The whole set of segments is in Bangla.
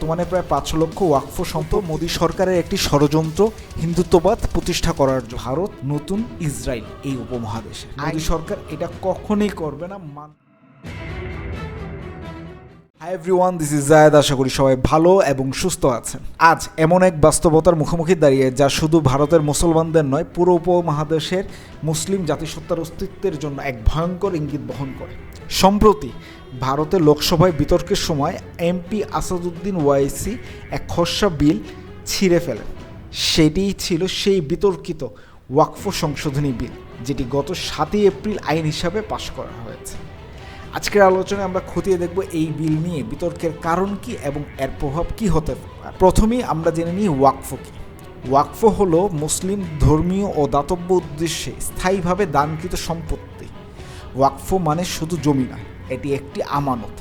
বর্তমানে প্রায় পাঁচ লক্ষ ওয়াকফ সম্পদ মোদী সরকারের একটি ষড়যন্ত্র হিন্দুত্ববাদ প্রতিষ্ঠা করার ভারত নতুন ইসরায়েল এই উপমহাদেশে। মোদী সরকার এটা কখনই করবে না মান hi everyone this is Zayed আশা করি সবাই ভালো এবং সুস্থ আছেন। আজ এমন এক বাস্তবতার মুখোমুখি দাঁড়িয়ে যা শুধু ভারতের মুসলমানদের নয়, পুরো উপমহাদেশের মুসলিম জাতিসত্তার অস্তিত্বের জন্য এক ভয়ঙ্কর ইঙ্গিত বহন করে। সম্প্রতি ভারতের লোকসভায় বিতর্কের সময় এমপি আসাদুদ্দিন ওয়াইসি এক খসড়া বিল ছিঁড়ে ফেলেন। সেটিই ছিল সেই বিতর্কিত ওয়াকফ সংশোধনী বিল, যেটি গত সাতই এপ্রিল আইন হিসাবে পাশ করা হয়েছে। আজকের আলোচনায় আমরা খতিয়ে দেখব এই বিল নিয়ে বিতর্কের কারণ কি এবং এর প্রভাব কি হতে পারে। প্রথমেই আমরা জেনে নিই ওয়াকফ কি। ওয়াকফ হল মুসলিম ধর্মীয় ও দাতব্য উদ্দেশ্যে স্থায়ীভাবে দানকৃত সম্পত্তি। ওয়াকফ মানে শুধু জমি না, এটি একটি আমানত,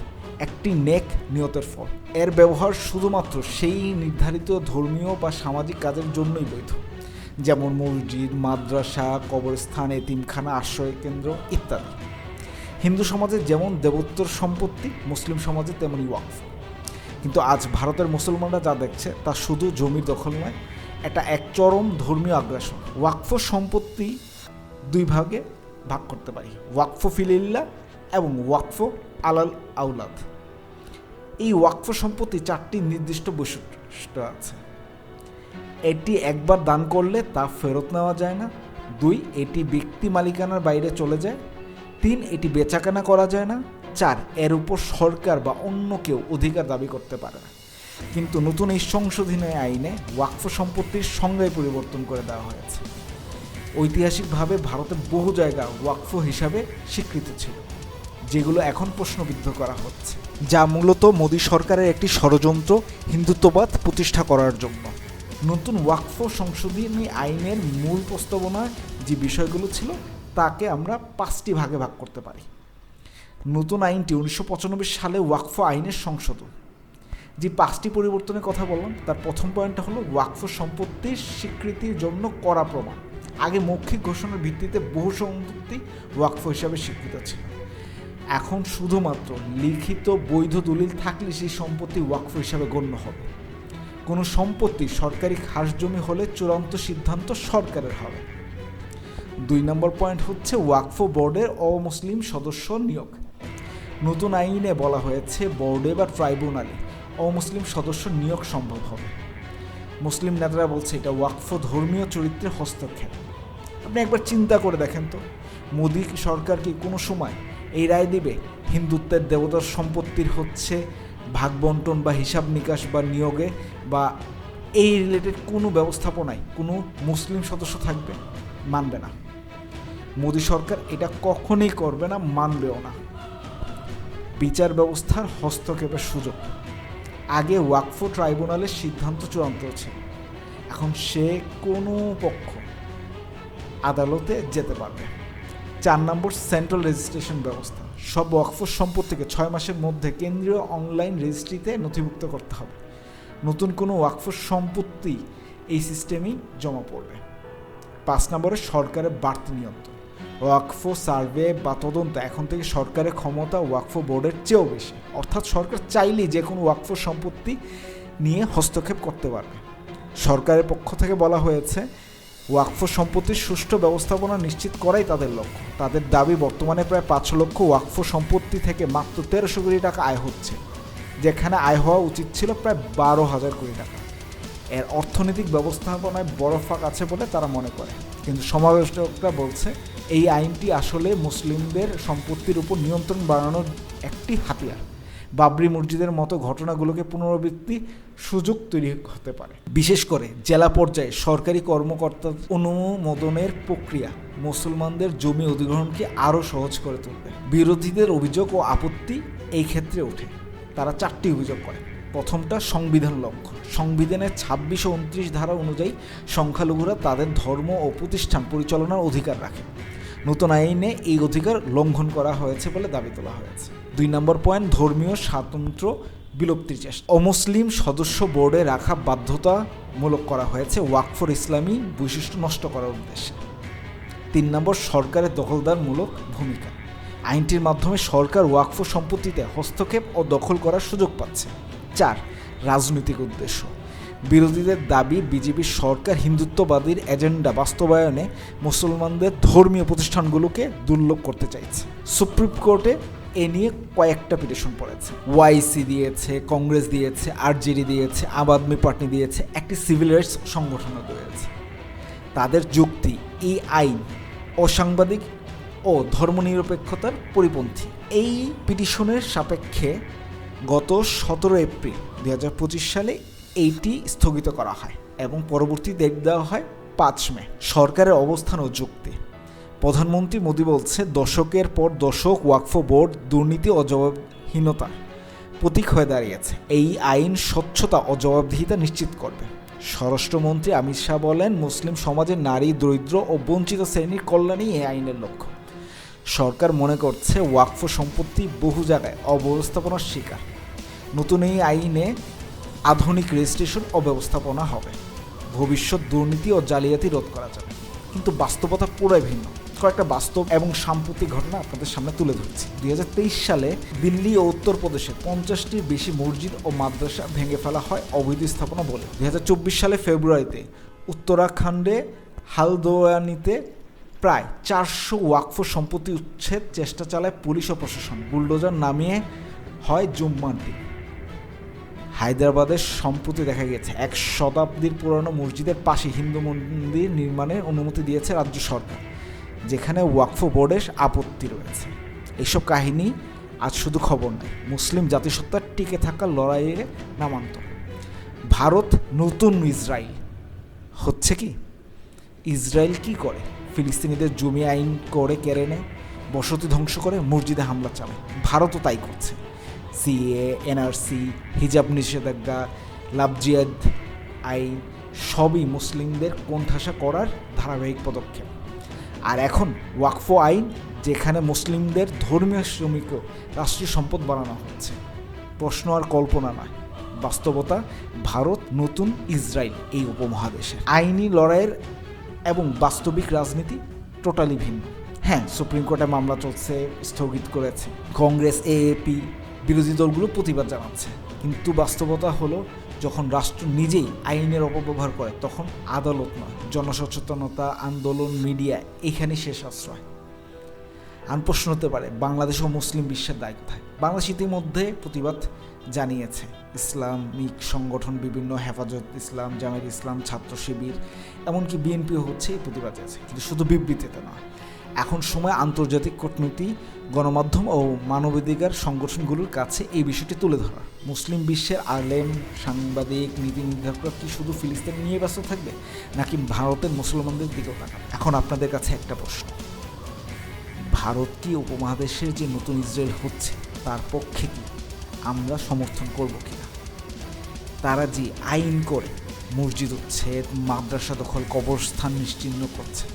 একটি নেক নিয়তের ফল। এর ব্যবহার শুধুমাত্র সেই নির্ধারিত ধর্মীয় বা সামাজিক কাজের জন্যই বৈধ। যেমন মসজিদ, মাদ্রাসা, কবরস্থান, এতিমখানা আশ্রয় কেন্দ্র ইত্যাদি। হিন্দু সমাজে যেমন দেবোত্তর সম্পত্তি, মুসলিম সমাজে তেমনই ওয়াকফ। কিন্তু আজ ভারতের মুসলমানরা যা দেখছে, তা শুধু জমির দখল নয়, এটা এক চরম ধর্মীয় আগ্রাসন। ওয়াকফ সম্পত্তি দুই ভাগে ভাগ করতে পারি, ওয়াকফ ফিলিল্লা এবং ওয়াকফ আলাল আউলাদ এই ওয়াকফ সম্পত্তি চারটি নির্দিষ্ট বৈশিষ্ট্য আছে। এটি একবার দান করলে তা ফেরত নেওয়া যায় না। দুই, এটি ব্যক্তি মালিকানার বাইরে চলে যায়। তিন, এটি বেচাকেনা করা যায় না। চার, এর উপর সরকার বা অন্য কেউ অধিকার দাবি করতে পারে না। কিন্তু নতুন এই সংশোধনী আইনে ওয়াকফ সম্পত্তির সংজ্ঞায় পরিবর্তন করে দেওয়া হয়েছে। ঐতিহাসিকভাবে ভারতের বহু জায়গা ওয়াকফ হিসাবে স্বীকৃত ছিল, যেগুলো এখন প্রশ্নবিদ্ধ করা হচ্ছে, যা মূলত মোদী সরকারের একটি ষড়যন্ত্র, হিন্দুত্ববাদ প্রতিষ্ঠা করার জন্য। নতুন ওয়াকফ সংশোধনী আইনের মূল প্রস্তাবনায় যে বিষয়গুলো ছিল তাকে আমরা পাঁচটি ভাগে ভাগ করতে পারি। নতুন আইনটি উনিশশো পঁচানব্বই সালে ওয়াকফ আইনের সংশোধন। যে পাঁচটি পরিবর্তনের কথা বললাম, তার প্রথম পয়েন্টটা হলো ওয়াকফ সম্পত্তির স্বীকৃতির জন্য করা প্রমাণ। আগে মৌখিক ঘোষণার ভিত্তিতে বহু সম্পত্তি ওয়াকফ হিসাবে স্বীকৃত ছিল। এখন শুধুমাত্র লিখিত বৈধ দলিল থাকলে সেই সম্পত্তি ওয়াকফ হিসাবে গণ্য হবে। কোনো সম্পত্তি সরকারি খাস জমি হলে চূড়ান্ত সিদ্ধান্ত সরকারের হবে। দুই নম্বর পয়েন্ট হচ্ছে ওয়াকফ বোর্ডের অমুসলিম সদস্য নিয়োগ। নতুন আইনে বলা হয়েছে বোর্ডে বা ট্রাইব্যুনালে অমুসলিম সদস্য নিয়োগ সম্ভব হবে। মুসলিম নেতারা বলছে এটা ওয়াকফ ধর্মীয় চরিত্রের হস্তক্ষেপ। আপনি একবার চিন্তা করে দেখেন তো, মোদী সরকার কি কোনো সময় এই রায় দিবে? হিন্দুত্বের দেবতার সম্পত্তির হচ্ছে ভাগ বন্টন বা হিসাব নিকাশ বা নিয়োগে বা এই রিলেটেড কোনো ব্যবস্থাপনায় কোনো মুসলিম সদস্য থাকবে? মানবে না। মোদী সরকার এটা কখনোই করবে না, মানবেও না। বিচার ব্যবস্থার হস্তক্ষেপের সুযোগ। আগে ওয়াকফ ট্রাইব্যুনালের সিদ্ধান্ত চূড়ান্ত ছিল এখন সে কোনো পক্ষ আদালতে যেতে পারবে। চার নম্বর সেন্ট্রাল রেজিস্ট্রেশন ব্যবস্থা। সব ওয়াকফ সম্পত্তিকে ছয় মাসের মধ্যে কেন্দ্রীয় অনলাইন রেজিস্ট্রিতে নথিভুক্ত করতে হবে। নতুন কোনো ওয়াকফ সম্পত্তি এই সিস্টেমেই জমা পড়বে। পাঁচ নম্বরে সরকারের বাড়তি নিয়ন্ত্রণ। ওয়াকফ সার্ভে বা তদন্ত, এখন থেকে সরকারের ক্ষমতা ওয়াকফ বোর্ডের চেয়েও বেশি। অর্থাৎ সরকার চাইলেই যে কোনো ওয়াকফ সম্পত্তি নিয়ে হস্তক্ষেপ করতে পারবে। সরকারের পক্ষ থেকে বলা হয়েছে, ওয়াকফ সম্পত্তির সুষ্ঠু ব্যবস্থাপনা নিশ্চিত করাই তাদের লক্ষ্য। তাদের দাবি, বর্তমানে প্রায় পাঁচ লক্ষ ওয়াকফ সম্পত্তি থেকে মাত্র তেরোশো কোটি টাকা আয় হচ্ছে, যেখানে আয় হওয়া উচিত ছিল প্রায় বারো হাজার কোটি টাকা। এর অর্থনৈতিক ব্যবস্থাপনায় বড় ফাঁক আছে বলে তারা মনে করে। কিন্তু সমালোচকরা বলছে, এই আইনটি আসলে মুসলিমদের সম্পত্তির উপর নিয়ন্ত্রণ বাড়ানোর একটি হাতিয়ার। বাবরি মসজিদের মতো ঘটনাগুলোকে পুনরাবৃত্তি সুযোগ তৈরি হতে পারে। বিশেষ করে জেলা পর্যায়ে সরকারি কর্মকর্তার অনুমোদনের প্রক্রিয়া মুসলমানদের জমি অধিগ্রহণকে আরও সহজ করে তুলবে। বিরোধীদের অভিযোগ ও আপত্তি এই ক্ষেত্রে ওঠে। তারা চারটি অভিযোগ করে। প্রথমটা সংবিধান লঙ্ঘন। সংবিধানের ছাব্বিশ ও উনত্রিশ ধারা অনুযায়ী সংখ্যালঘুরা তাদের ধর্ম ও প্রতিষ্ঠান পরিচালনার অধিকার রাখে। নতুন আইনে এই অধিকার লঙ্ঘন করা হয়েছে বলে দাবি তোলা হয়েছে। দুই নম্বর পয়েন্ট, ধর্মীয় স্বাতন্ত্র বিলুপ্তির চেষ্টা। অমুসলিম সদস্য বোর্ডে রাখা বাধ্যতামূলক করা হয়েছে ওয়াকফর ইসলামী বৈশিষ্ট্য নষ্ট করার উদ্দেশ্যে। তিন নম্বর, সরকারের দখলদারমূলক ভূমিকা। আইনটির মাধ্যমে সরকার ওয়াকফ সম্পত্তিতে হস্তক্ষেপ ও দখল করার সুযোগ পাচ্ছে। চার রাজনৈতিক উদ্দেশ্য। বিরোধীদের দাবি বিজেপির সরকার হিন্দুত্ববাদীর এজেন্ডা বাস্তবায়নে মুসলমানদের ধর্মীয় প্রতিষ্ঠানগুলোকে দুর্লভ করতে চাইছে। সুপ্রিম কোর্টে এ নিয়ে কয়েকটা পিটিশন পড়েছে। ওয়াইসি দিয়েছে, কংগ্রেস দিয়েছে, আরজেডি দিয়েছে, আম আদমি পার্টি দিয়েছে, একটি সিভিল রাইটস সংগঠনও দিয়েছে। তাদের যুক্তি, এই আইন অসাংবাদিক ও ধর্মনিরপেক্ষতার পরিপন্থী। এই পিটিশনের সাপেক্ষে গত সতেরো এপ্রিল দু হাজার পঁচিশ সালে এইটি স্থগিত করা হয় এবং পরবর্তী ডেট দেওয়া হয় পাঁচ মে। সরকারের অবস্থান ও যুক্তি। প্রধানমন্ত্রী মোদী বলছে, দশকের পর দশক ওয়াকফ বোর্ড দুর্নীতি ও জবাবহীনতার প্রতীক হয়ে দাঁড়িয়েছে। এই আইন স্বচ্ছতা ও জবাবদিহিতা নিশ্চিত করবে। স্বরাষ্ট্রমন্ত্রী অমিত শাহ বলেন, মুসলিম সমাজের নারী, দরিদ্র ও বঞ্চিত শ্রেণির কল্যাণই এই আইনের লক্ষ্য। সরকার মনে করছে ওয়াকফ সম্পত্তি বহু জায়গায় অব্যবস্থাপনার শিকার। নতুন এই আইনে আধুনিক রেজিস্ট্রেশন ও ব্যবস্থাপনা হবে। ভবিষ্যৎ দুর্নীতি ও জালিয়াতি রোধ করা যাবে। কিন্তু বাস্তবতা পুরাই ভিন্ন। কয়েকটা বাস্তব এবং সাম্প্রতিক ঘটনা আপনাদের সামনে তুলে ধরছি। দুই হাজার তেইশ সালে দিল্লি ও উত্তরপ্রদেশে পঞ্চাশটির বেশি মসজিদ ও মাদ্রাসা ভেঙে ফেলা হয় অবৈধ স্থাপনা বলে। দুই হাজার চব্বিশ সালে ফেব্রুয়ারিতে উত্তরাখণ্ডে হালদোয়ানিতে প্রায় চারশো ওয়াকফ সম্পত্তি উচ্ছেদ, চেষ্টা চালায় পুলিশ ও প্রশাসন। বুলডোজার নামিয়ে হয় জুম্মানটি হায়দ্রাবাদের সম্প্রতি দেখা গেছে, এক শতাব্দীর পুরনো মসজিদের পাশে হিন্দু মন্দির নির্মাণের অনুমতি দিয়েছে রাজ্য সরকার, যেখানে ওয়াকফ বোর্ডের আপত্তি রয়েছে। এইসব কাহিনী আজ শুধু খবর নয়, মুসলিম জাতিসত্তার টিকে থাকা লড়াইয়ে নামান্তর। ভারত নতুন ইসরায়েল হচ্ছে কি? ইসরায়েল কি করে? ফিলিস্তিনিদের জমি আইন করে কেড়ে নেয়, বসতি ধ্বংস করে মসজিদে হামলা চালায়। ভারতও তাই করছে। সিএ এনআরসি, হিজাব নিষেধাজ্ঞা, লাভজিয়াদ আইন সবই মুসলিমদের কোণঠাসা করার ধারাবাহিক পদক্ষেপ। আর এখন ওয়াকফো আইন, যেখানে মুসলিমদের ধর্মীয় শ্রমিকও রাষ্ট্রীয় সম্পদ বানানো হচ্ছে। প্রশ্ন আর কল্পনা নয়। বাস্তবতা, ভারত নতুন ইসরায়েল এই উপমহাদেশে আইনি লড়াইয়ের এবং বাস্তবিক রাজনীতি টোটালি ভিন্ন। হ্যাঁ সুপ্রিম কোর্টে মামলা চলছে, স্থগিত করেছে। কংগ্রেস এএপি বিরোধী দলগুলো প্রতিবাদ জানাচ্ছে। কিন্তু বাস্তবতা হলো, যখন রাষ্ট্র নিজেই আইনের অপব্যবহার করে, তখন আদালত নয়, জনসচেতনতা, আন্দোলন, মিডিয়া, এখানে শেষ আশ্রয়। আর প্রশ্ন হতে পারে, বাংলাদেশ ও মুসলিম বিশ্বের দায় কোথায়? বাংলাদেশ ইতিমধ্যে প্রতিবাদ জানিয়েছে। ইসলামিক সংগঠন বিভিন্ন হেফাজত, ইসলাম জামায়াত ইসলাম, ছাত্র শিবির, এমনকি বিএনপিও হচ্ছে এই প্রতিবাদ আছে কিন্তু শুধু বিবৃতিতে নয়, এখন সময় আন্তর্জাতিক কূটনীতি, গণমাধ্যম ও মানবাধিকার সংগঠনগুলোর কাছে এই বিষয়টি তুলে ধরা। মুসলিম বিশ্বের আলেম, সাংবাদিক, নীতি নির্ধারকরা কি শুধু ফিলিস্তিন নিয়ে ব্যস্ত থাকবে, নাকি ভারতের মুসলমানদের দিকেও তাকাবে? এখন আপনাদের কাছে একটা প্রশ্ন। ভারত কি উপমহাদেশের যে নতুন ইসরায়েল হচ্ছে, তার পক্ষে কি? আমরা সমর্থন করব কিনা। তারা যে আইন করে মসজিদ উচ্ছেদ মাদ্রাসা দখল, কবরস্থান নিশ্চিহ্ন করছে,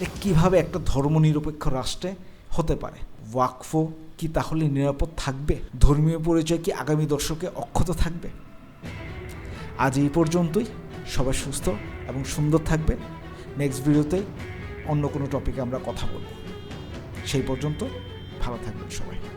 এ কীভাবে একটা ধর্মনিরপেক্ষ রাষ্ট্রে হতে পারে? ওয়াকফ কি তাহলে নিরাপদ থাকবে? ধর্মীয় পরিচয় কি আগামী দশকে অক্ষত থাকবে? আজ এই পর্যন্তই। সবাই সুস্থ এবং সুন্দর থাকবে নেক্সট ভিডিওতে অন্য কোনো টপিকে আমরা কথা বলব। সেই পর্যন্ত ভালো থাকবেন সবাই।